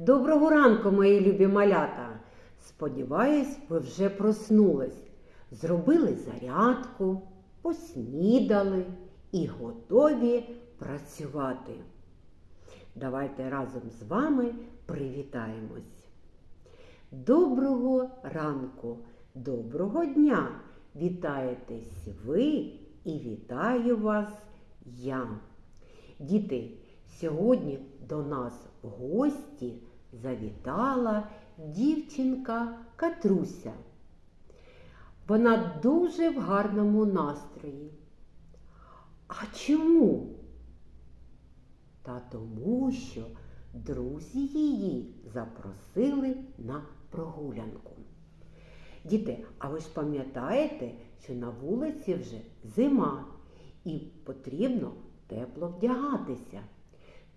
Доброго ранку, мої любі малята! Сподіваюсь, ви вже проснулись, зробили зарядку, поснідали і готові працювати. Давайте разом з вами привітаємось. Доброго ранку, доброго дня! Вітаєтесь ви і вітаю вас я. Діти, сьогодні до нас в гості завітала дівчинка Катруся. Вона дуже в гарному настрої. А чому? Та тому, що друзі її запросили на прогулянку. Діти, а ви ж пам'ятаєте, що на вулиці вже зима і потрібно тепло вдягатися.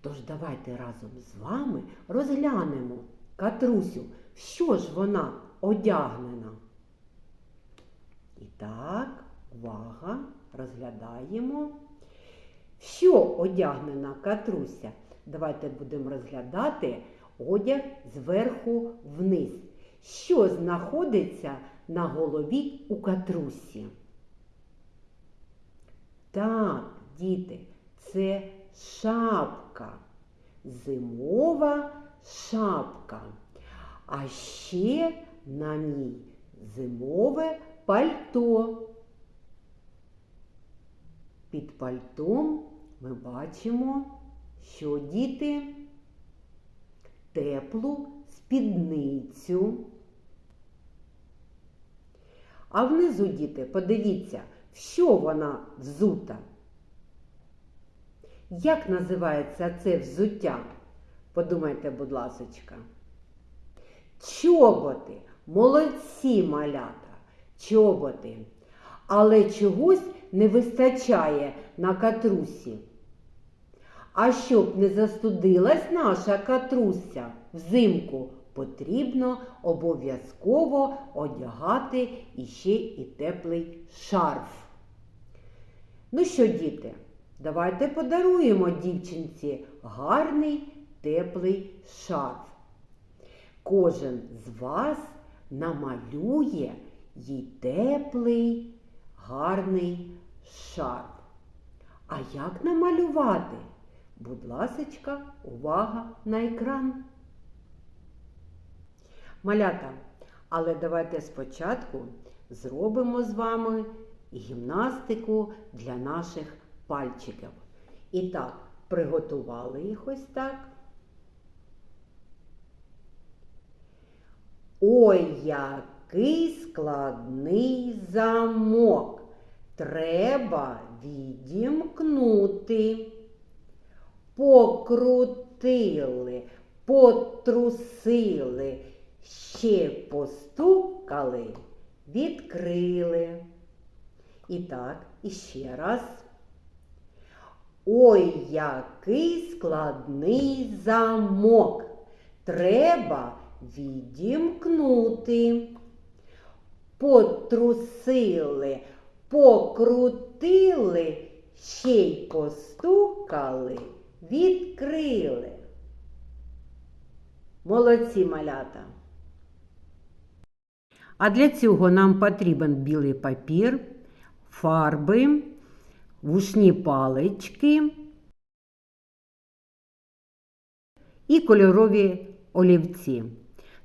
Тож давайте разом з вами розглянемо Катрусю, в що ж вона одягнена. І так, увага, розглядаємо. Що одягнена Катруся? Давайте будемо розглядати одяг зверху вниз. Що знаходиться на голові у Катрусі? Так, діти, це шапка. Зимова шапка. А ще на ній зимове пальто. Під пальтом ми бачимо, що діти теплу спідницю. А внизу, діти, подивіться, що вона взута. Як називається це взуття? Подумайте, будь ласочка. Чоботи, молодці малята, чоботи. Але чогось не вистачає на катрусі. А щоб не застудилась наша катруся взимку, потрібно обов'язково одягати іще і теплий шарф. Ну що, діти, давайте подаруємо дівчинці гарний теплий шарф. Кожен з вас намалює їй теплий, гарний шарф. А як намалювати? Будь ласочка, увага на екран. Малята, але давайте спочатку зробимо з вами гімнастику для наших пальчиків. І так, приготували їх ось так. Ой, який складний замок. Треба відімкнути. Покрутили, потрусили, ще постукали, відкрили. І так, іще раз. Ой, який складний замок. Треба відімкнути. Потрусили, покрутили, ще й постукали, відкрили. Молодці малята. А для цього нам потрібен білий папір, фарби, вушні палички і кольорові олівці.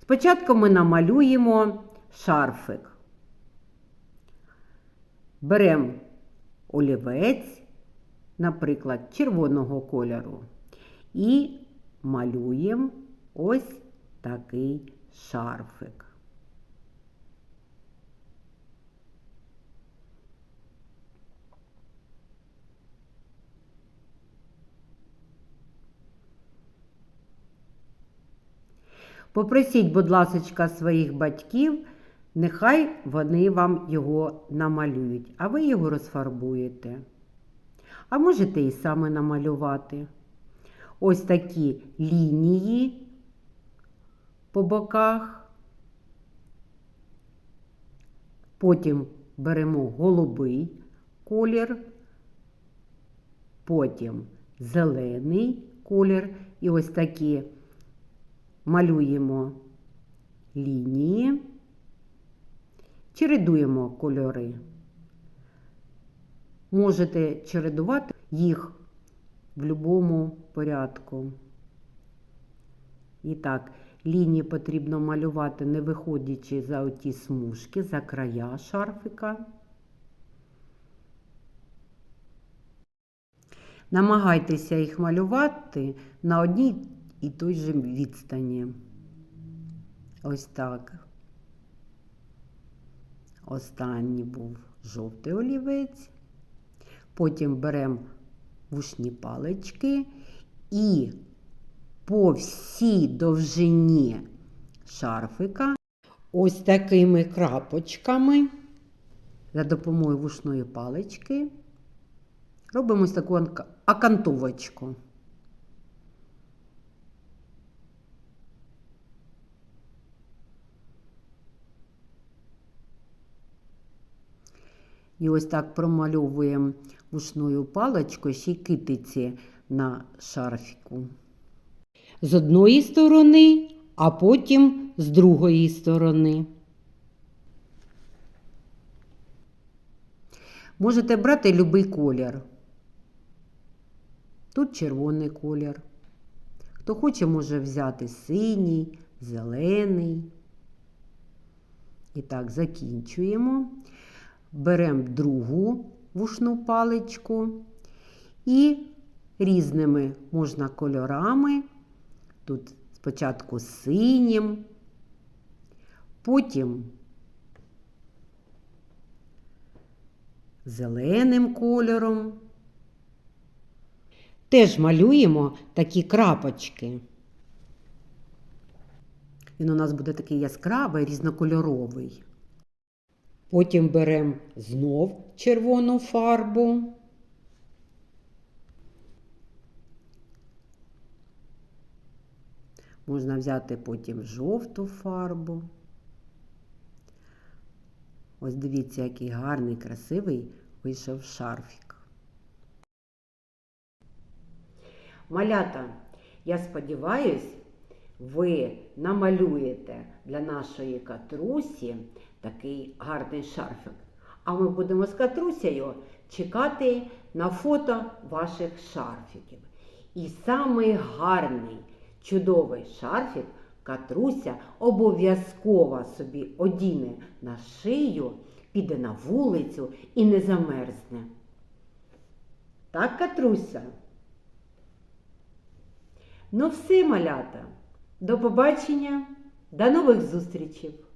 Спочатку ми намалюємо шарфик. Беремо олівець, наприклад, червоного кольору, і малюємо ось такий шарфик. Попросіть, будь ласочка, своїх батьків, нехай вони вам його намалюють, а ви його розфарбуєте. А можете і саме намалювати. Ось такі лінії по боках. Потім беремо голубий колір, потім зелений колір і ось такі малюємо лінії, чередуємо кольори. Можете чередувати їх в будь-якому порядку. І так, лінії потрібно малювати, не виходячи за оті смужки, за края шарфика. Намагайтеся їх малювати на одній і той же відстані. Ось так. Останній був жовтий олівець. Потім беремо вушні палички і по всій довжині шарфика ось такими крапочками за допомогою вушної палички робимо ось таку анка- І ось так промальовуємо вушною паличкою ще й китиці на шарфіку. З одної сторони, а потім з другої сторони. Можете брати будь-який колір. Тут червоний колір. Хто хоче, може взяти синій, зелений. І так, закінчуємо. Беремо другу вушну паличку і різними можна кольорами. Тут спочатку синім, потім зеленим кольором. Теж малюємо такі крапочки. Він у нас буде такий яскравий, різнокольоровий. Потім беремо знов червону фарбу. Можна взяти потім жовту фарбу. Ось дивіться, який гарний, красивий вийшов шарфік. Малята, я сподіваюсь, ви намалюєте для нашої катрусі такий гарний шарфик. А ми будемо з катрусею чекати на фото ваших шарфіків. І самий гарний, чудовий шарфік катруся обов'язково собі одіне на шию, піде на вулицю і не замерзне. Так, Катруся? Ну все, малята. До побачення, до нових зустрічей!